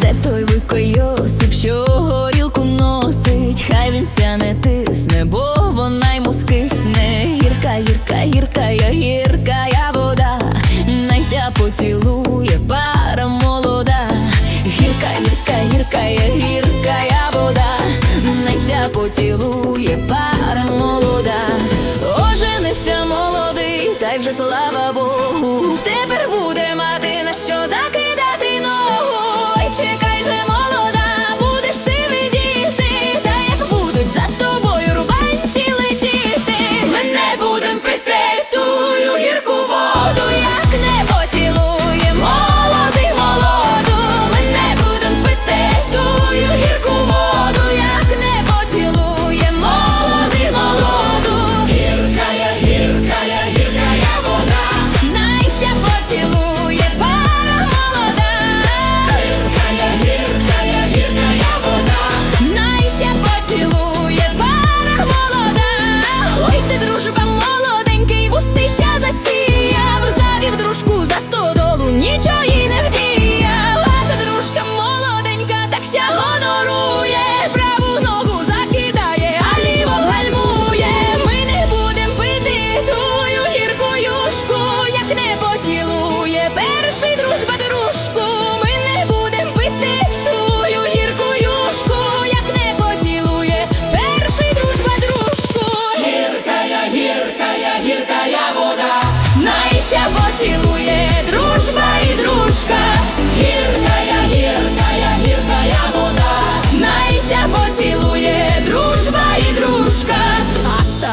Де, той викойосип, що горілку носить, хай він ся не тисне, бо вона йому скисне. Гірка, гірка, гірка, гірка, я вода, найся поцілує пара молода. Гірка, гірка, гірка, я гірка, я вода, найся поцілує молодий, вже слава Богу. Тепер буде мати на що закидати ногу. Ой, чекай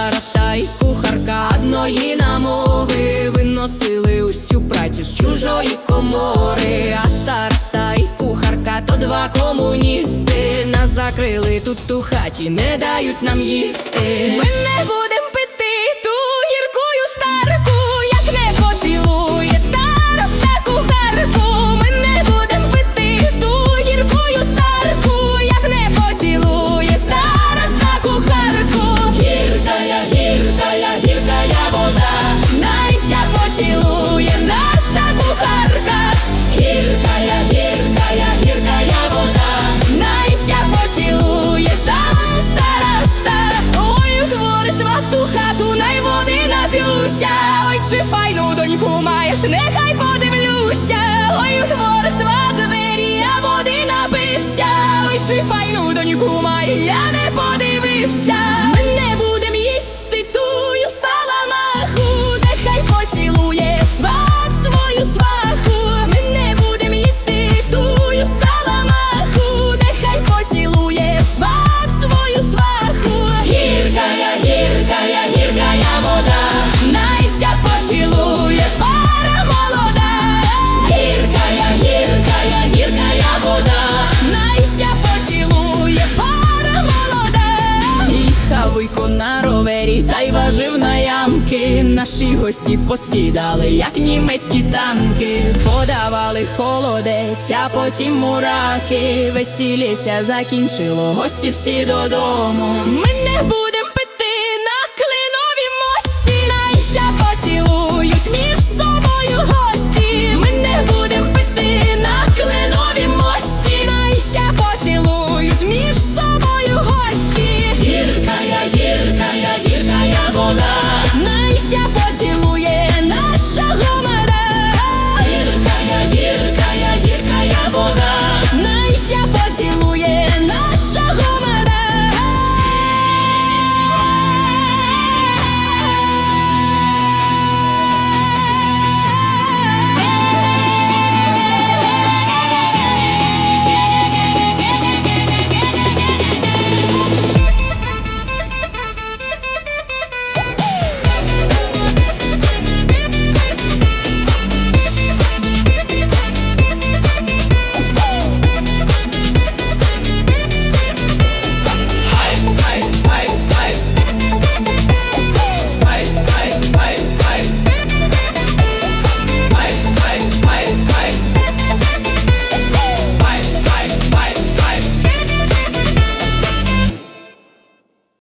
А староста й кухарка одної намови виносили усю працю з чужої комори. А староста й кухарка то два комуністи. Нас закрили тут у хаті, не дають нам їсти. Ми не нап'юся. Ой, чи файну доньку маєш, нехай подивлюся. Ой, у двори сват двері, я води напився. Ой, чи файну доньку має, я не подивився. Гості посідали, як німецькі танки. Подавали холодець, а потім мураки. Весіліся закінчило, гості всі додому. Ми